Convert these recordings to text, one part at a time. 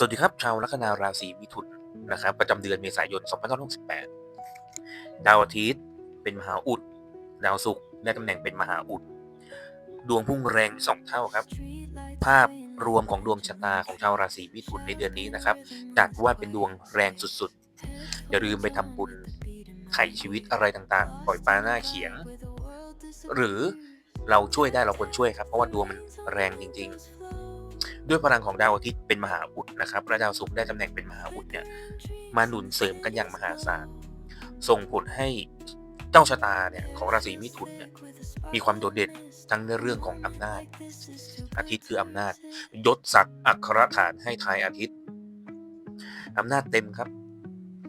สวัสดีครับชาวลัคนาราศีมิถุนนะครับ ประจำเดือนเมษายน 2568 ดาวอาทิตย์เป็นมหาอุด ดาวศุกร์ได้ตำแหน่งเป็นมหาอุด ดวงพุ่งแรงสองเท่าครับ ภาพรวมของดวงชะตาของชาวราศีมิถุนในเดือนนี้นะครับจัดว่าเป็นดวงแรงสุดๆ อย่าลืมไปทำบุญไถ่ชีวิตอะไรต่างๆ ปล่อยปลาหน้าเขียง หรือเราช่วยได้เราควรช่วยครับ เพราะว่าดวงมันแรงจริง ๆ ด้วยพลังของดาวอาทิตย์เป็นมหาอุดนะครับและดาวศุกร์ได้ตำแหน่งเป็นมหาอุดเนี่ยมาหนุนเสริมกันอย่างมหาศาลส่งผลให้เจ้าชะตาเนี่ยของราศีมิถุนเนี่ยมีความโดดเด่นทั้งในเรื่องของอำนาจ อาทิตย์คืออำนาจยศศักดิ์อัครฐานให้ทายอาทิตย์อำนาจเต็มครับ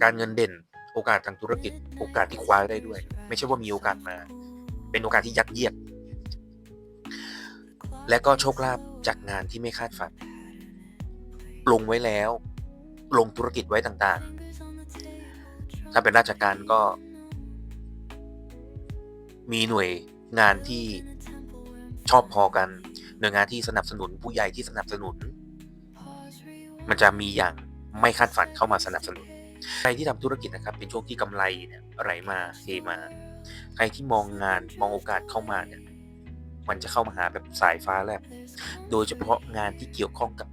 การเงินเด่นโอกาสทางธุรกิจ โอกาสที่คว้าได้ด้วย ไม่ใช่ว่ามีโอกาสมา เป็นโอกาสที่ยัดเยียด และก็โชคลาภ จากงานที่ไม่คาดฝัน ลงไว้แล้ว ลงธุรกิจไว้ต่างๆ ถ้าเป็นราชการก็ มีหน่วยงานที่ชอบพอกัน หน่วยงานที่สนับสนุนผู้ใหญ่ที่สนับสนุน มันจะมีอย่างไม่คาดฝันเข้ามาสนับสนุน ใครที่ทำธุรกิจนะครับ เป็นช่วงที่กำไรเนี่ยไหลมาเทมา ใครที่มองงานมองโอกาสเข้ามาเนี่ย มันจะเข้ามาหาแบบสายฟ้าแลบโดยเฉพาะงานที่เกี่ยวข้องกับ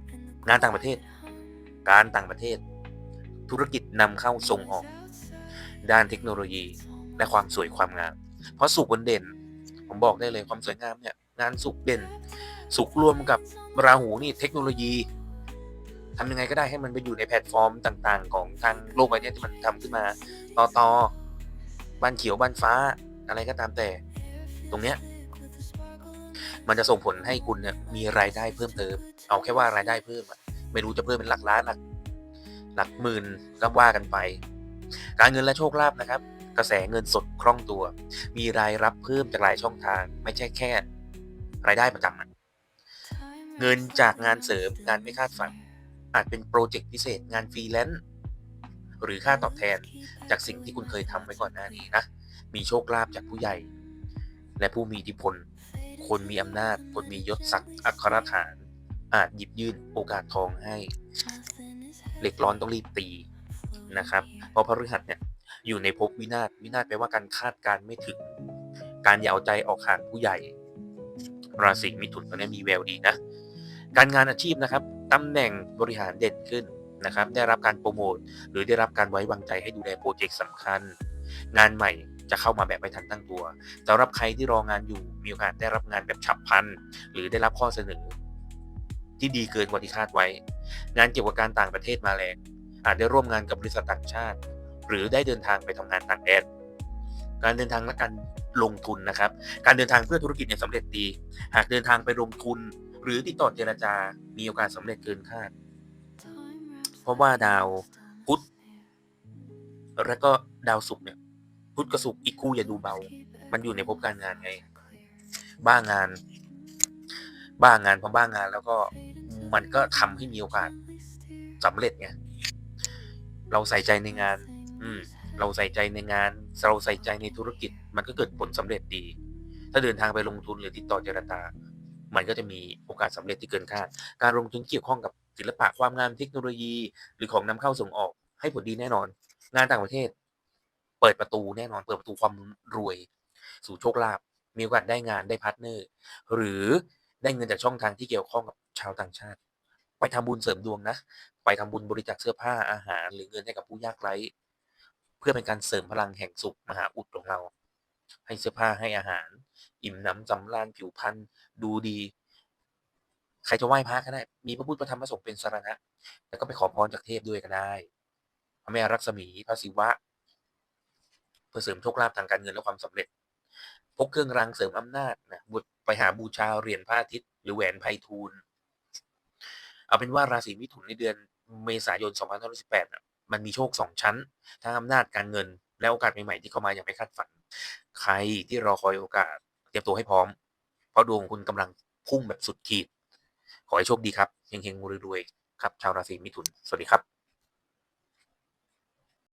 งานต่างประเทศ การต่างประเทศ ธุรกิจนำเข้าส่งออก ด้านเทคโนโลยี และความสวยความงาม เพราะสุขวันเด่น ผมบอกได้เลยความสวยงามเนี่ยงานสุขเด่น สุขรวมกับราหูนี่เทคโนโลยีทำยังไงก็ได้ให้มันไปอยู่ในแพลตฟอร์มต่าง ๆ ของทางโลกใบนี้ที่มันทำขึ้นมา ต่อต่อบ้านเขียวบ้านฟ้าอะไรก็ตามแต่ ตรงเนี้ย มันจะส่งผลให้คุณเนี่ยมีรายได้เพิ่มเติม เอาแค่ว่ารายได้เพิ่มอะไม่รู้จะเพิ่มเป็นหลักล้านหลักหลักหมื่นก็ว่ากันไป การเงินและโชคลาภนะครับ กระแสเงินสดคล่องตัว มีรายรับเพิ่มจากหลายช่องทาง ไม่ใช่แค่ รายได้ประจำอะเงินจากงานเสริมงานไม่คาดฝัน อาจเป็นโปรเจกต์พิเศษงานฟรีแลนซ์หรือค่าตอบแทนจากสิ่งที่คุณเคยทำไว้ก่อนหน้านี้นะ มีโชคลาภจากผู้ใหญ่ และผู้มีอิทธิพล คนมีอำนาจ คนมียศศักดิ์อัครฐาน อาจหยิบยื่นโอกาสทองให้ เหล็กร้อนต้องรีบตีนะครับ เพราะพฤหัสเนี่ยอยู่ในภพวินาศวินาศแปลว่าการคาดการไม่ถึง การอย่าเอาใจออกห่างผู้ใหญ่ ราศีมิถุนตอนนี้มีแววดีนะ การงานอาชีพนะครับตำแหน่งบริหารเด่นขึ้นนะครับ ได้รับการโปรโมทหรือได้รับการไว้วางใจให้ดูแลโปรเจกต์สำคัญ งานใหม่ จะเข้ามาแบบไม่ทันตั้งตัวสำหรับใครที่รองานอยู่มีโอกาสได้รับงานแบบฉับพลัน หรือได้รับข้อเสนอ ที่ดีเกินกว่าที่คาดไว้ งานเกี่ยวกับการต่างประเทศมาแรงอาจได้ร่วมงานกับบริษัทต่างชาติ หรือได้เดินทางไปทำงานต่างแดนการเดินทางและการลงทุนนะครับ การเดินทางเพื่อธุรกิจเนี่ยสำเร็จดี หากเดินทางไปลงทุน หรือติดต่อเจรจา มีโอกาสสำเร็จเกินคาด เพราะว่าดาวพุธแล้วก็ดาวศุกร์เนี่ย พุธกับศุกร์อีกคู่อย่าดูเบา มันอยู่ในภพการงานไง บ้างาน บ้างานพอบ้างานแล้วก็มันก็ทำให้มีโอกาสสำเร็จไงเราใส่ใจในงาน อืม เราใส่ใจในงาน เราใส่ใจในธุรกิจ มันก็เกิดผลสำเร็จดี ถ้าเดินทางไปลงทุนหรือติดต่อเจรจามันก็จะมีโอกาสสำเร็จที่เกินคาด การลงทุนเกี่ยวข้องกับศิลปะความงามเทคโนโลยี หรือของนำเข้าส่งออกให้ผลดีแน่นอน งานต่างประเทศ เปิดประตูแน่นอนเปิดประตูความรวย สู่โชคลาภมีโอกาสได้งานได้พาร์ทเนอร์หรือได้เงินจากช่องทางที่เกี่ยวข้องกับชาวต่างชาติ ไปทำบุญเสริมดวงนะ ไปทำบุญบริจาคเสื้อผ้าอาหาร หรือเงินให้กับผู้ยากไร้ เพื่อเป็นการเสริมพลังแห่งสุขมหาอุดของเรา ให้เสื้อผ้าให้อาหาร อิ่มหน้ำสำราญผิวพรรณดูดี ใครจะไหว้พระก็ได้ มีพระพุทธพระธรรมพระสงฆ์เป็นสรณะแล้วก็ไปขอพรจากเทพด้วยก็ได้พระแม่รักษมีพระศิวะ เพื่อเสริมโชคลาภทางการเงินและความสำเร็จ พกเครื่องรางเสริมอำนาจนะบุตรไปหาบูชาเหรียญพระอาทิตย์หรือแหวนไพฑูรย์เอาเป็นว่าราศีมิถุนในเดือนเมษายน 2518นะมันมีโชคสองชั้น ทั้งอำนาจการเงิน และโอกาสใหม่ๆที่เข้ามาอย่างไม่คาดฝัน ใครที่รอคอยโอกาส เตรียมตัวให้พร้อม เพราะดวงคุณกำลังพุ่งแบบสุดขีด ขอให้โชคดีครับเฮงๆรวยๆครับ ชาวราศีมิถุน สวัสดีครับ